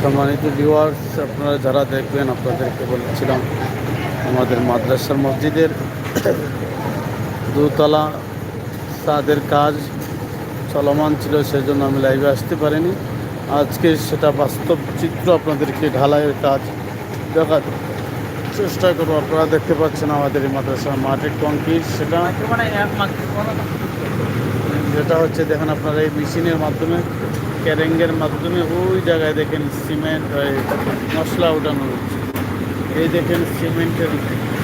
সম্মানিত ভিউয়ার্স আপনারা যারা দেখবেন, আপনাদেরকে বলেছিলাম, আমাদের মাদ্রাসার মসজিদের দুতলা তাদের কাজ চলমান ছিল, সেজন্য আমি লাইভে আসতে পারিনি। আজকে সেটা বাস্তব চিত্র আপনাদেরকে ঢালাইয়ের কাজ দেখা চেষ্টা করব, আপনারা দেখতে পাচ্ছেন আমাদের এই মাদ্রাসার মাঠের কংক্রিট সেটা যেটা হচ্ছে, দেখেন আপনারা এই মেশিনের মাধ্যমে, ক্যারেঙ্গের মাধ্যমে ওই জায়গায় দেখেন সিমেন্ট মশলা উঠানো হচ্ছে এই দেখেন সিমেন্টের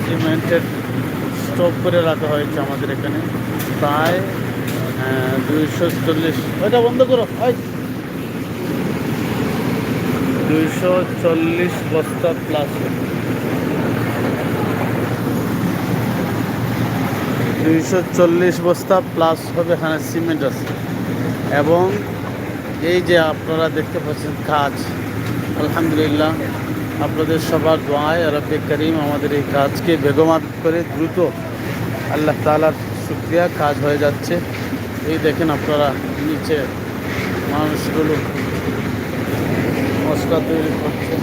সিমেন্টের স্টক করে রাখা হয়েছে আমাদের এখানে। প্রায় দুইশো চল্লিশ, ওইটা বন্ধ করো দুইশো চল্লিশ বস্তা প্লাস দুইশো চল্লিশ বস্তা প্লাস হবে এখানে সিমেন্ট আছে। এবং এই যে আপনারা দেখতে পাচ্ছেন কাজ, আলহামদুলিল্লাহ, আপনাদের সবার দোয়ায় রব্বে করিম আমাদের এই কাজকে বেগমাত করে দ্রুত আল্লাহ তালার শুক্রিয়া, কাজ হয়ে যাচ্ছে। এই দেখেন আপনারা নিচে মানুষগুলো মশলা তৈরি করছে।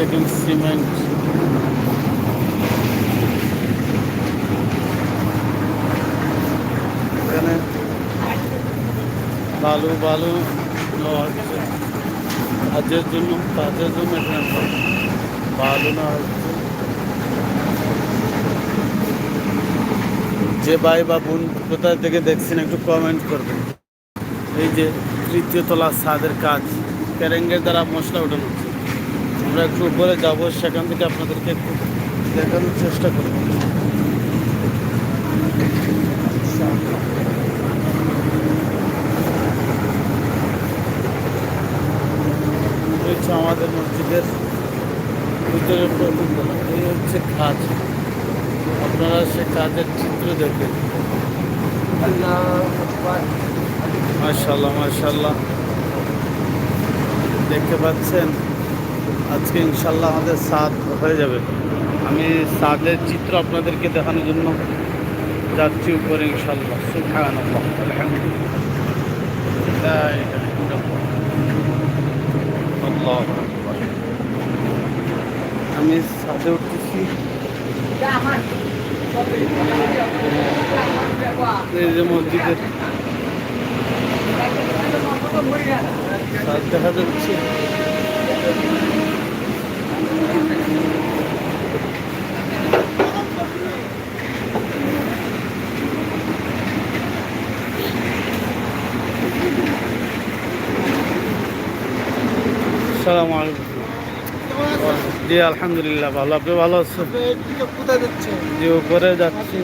দেখেন সিমেন্ট এখানে বালু বালু কাজের জন্য কাজের জন্য এখানে বালু হচ্ছে যে ভাই বা বোন কোথায় থেকে দেখছেন একটু কমেন্ট করবেন। এই যে তৃতীয় তলা ছাদের কাজ ক্যারেঙ্গের দ্বারা মশলা উঠানো হচ্ছে। আমরা একটু উপরে যাব, সেখান থেকে আপনাদেরকে একটু দেখানোর চেষ্টা করব। আমাদের মসজিদের ভিতরে প্রথম এই হচ্ছে কাজ। আপনারা সে কাজের চিত্র দেখবেন। মাশাল্লাহ মাশাল্লাহ দেখতে পাচ্ছেন? আজকে ইনশাল্লাহ আমাদের সাদ হয়ে যাবে। আমি সাদের চিত্র আপনাদেরকে দেখানোর জন্য যাচ্ছি উপরে ইনশাল্লাহ। আকবার। আমি সাদে উঠতেছি। এই যে মসজিদের দেখা যাচ্ছে। সালাম আলাইকুম। জি আলহামদুলিল্লাহ ভালো। আপনি ভালো আছেন? জি উপরে যাচ্ছি।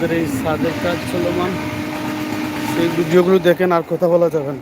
আমাদের এই সাদের কাজ চলমান। সেই ভিডিওগুলো দেখেন আর কথা বলা যাবে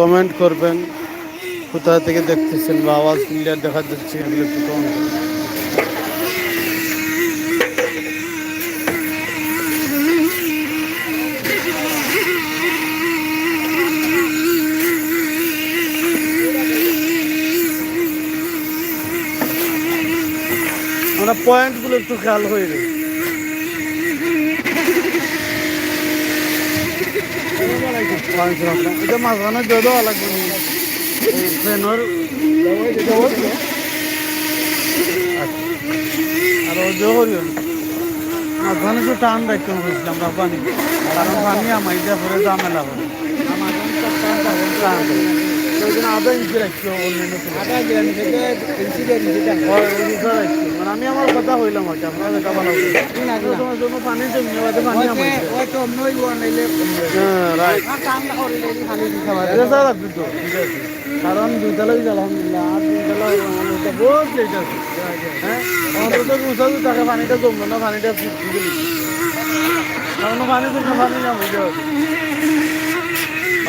কমেন্ট করবেন। কোথা থেকে দেখতেছেন বা আওয়াজ ক্লিয়ার দেখা যাচ্ছে এগুলো একটু কমেন্ট আমরা পয়েন্টগুলো একটু খেয়াল হয়ে গেছে এটা মাঝখানে দিয়ে দেওয়া লাগবে ট্রেনের আর ও যে হরিও মাঝখানে একটু টান রাখতে বলছিলাম না পানি কারণ পানি আমার যা পরে টান আধা ইঞ্চি রাখছি অন্যান্য মানে আমি আমার কথা হইলাম হয়তো আপনারা দেখা ভালো তোমার জন্য পানি জমি পানি হ্যাঁ কারণ দুইটা লাগি আলহামদুলিল্লাহ। আর দুইটা বহুত লেট আছে। হ্যাঁ? আমাদের তো বুঝাবো টাকা পানিটা জমবে না পানিটা কারণ পানি জমবে পানি না বুঝতে হবে।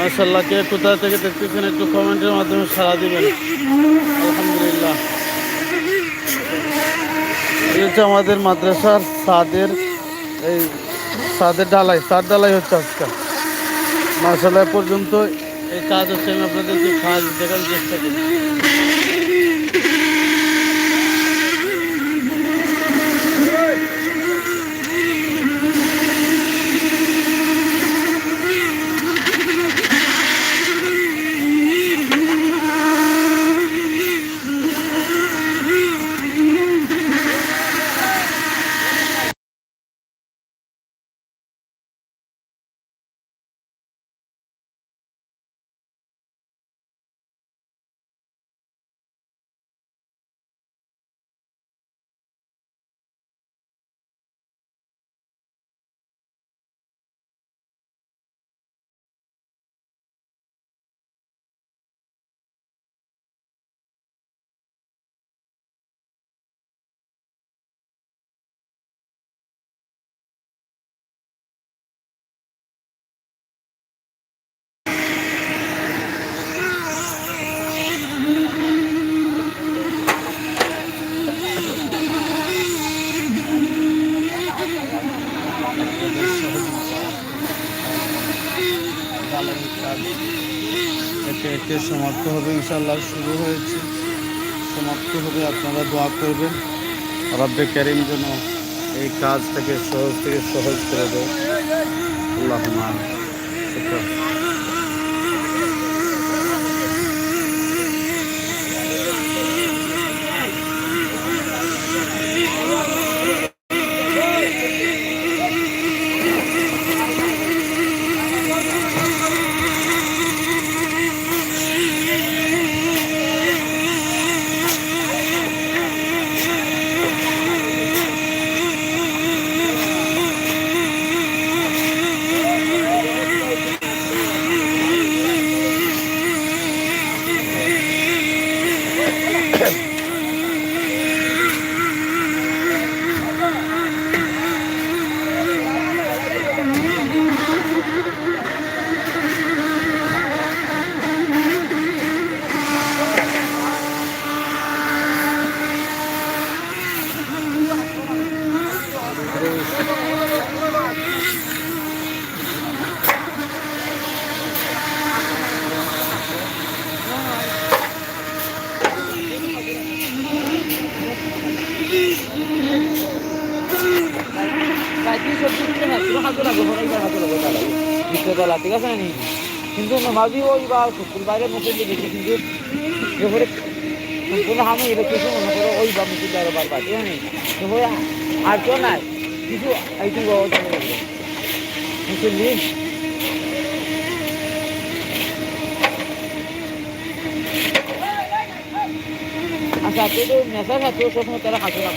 মার্শাল্লাহ কে কোথা থেকে দেখতেছেন একটু কমেন্টের মাধ্যমে সারা দিবেন। আলহামদুলিল্লাহ। হচ্ছে আমাদের মাদ্রাসার সাদের, এই সাদের ডালাই, সার ডালাই হচ্ছে আজকে। মার্শাল্লাহ পর্যন্ত এই কাজ হচ্ছে, আমি আপনাদেরকে কাজ দেখার চেষ্টা করি। সমাপ্ত হবে ইনশাল্লাহ শুরু হয়েছে। সমাপ্ত হবে, আপনারা দোয়া করবেন। রব্বে ক্যারিম যেন এই কাজ থেকে সহজ থেকে সহজ করে দেয়। আল্লাহ ঠিক আছে নি কিন্তু ভাবি ওই বা শুকুর বাইরে মুখে দিয়ে দেখি কিন্তু সম্পূর্ণ আমি এটা কিছু মনে করো, ওই বা মুখে বাইরে বার পাচ্ছি জানি এবারে আর কেউ নাই, কিছু এই তুই বাবা বুঝলি আচ্ছা তুই তো মেসাজ আছে, সবসময় তারা খাচ্ছে না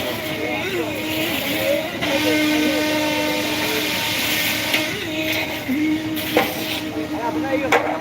আমাদের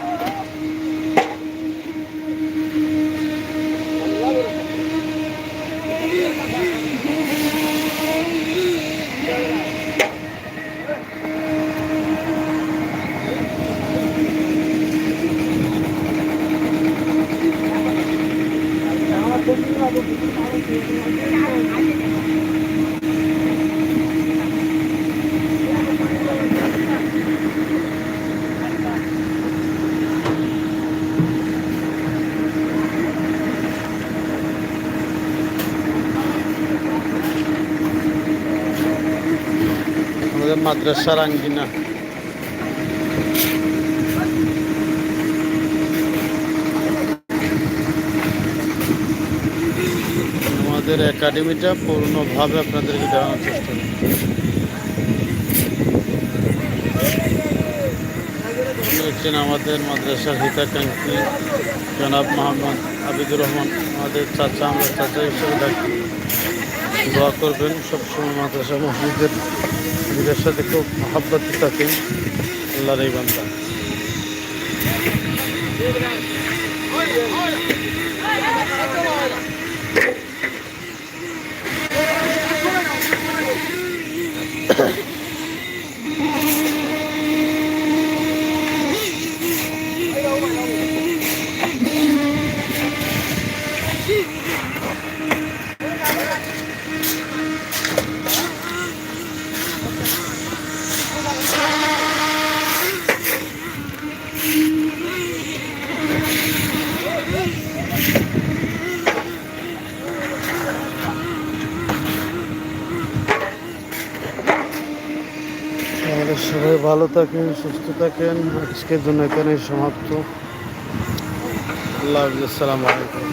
মাদ্রাসার আঙ্গিনা আমাদের একাডেমিটা পূর্ণভাবে আপনাদেরকে দেওয়ানোর চেষ্টা হচ্ছেন আমাদের মাদ্রাসার হিতাকাঙ্ক্ষী জনাব মোহাম্মদ আবিদুর রহমান, আমাদের চাচা, আমরা চাচা হিসেবে ডাকি দোয়া করবেন সবসময় মাদ্রাসা মসজিদের নিজের সাথে খুব মহাব্বত থাকেন। আল্লাহর এই বান্দা। আমাদের সবাই ভালো থাকেন সুস্থ থাকেন। আজকের জন্য এখানে সমাপ্ত। আল্লাহ আসসালামু আলাইকুম।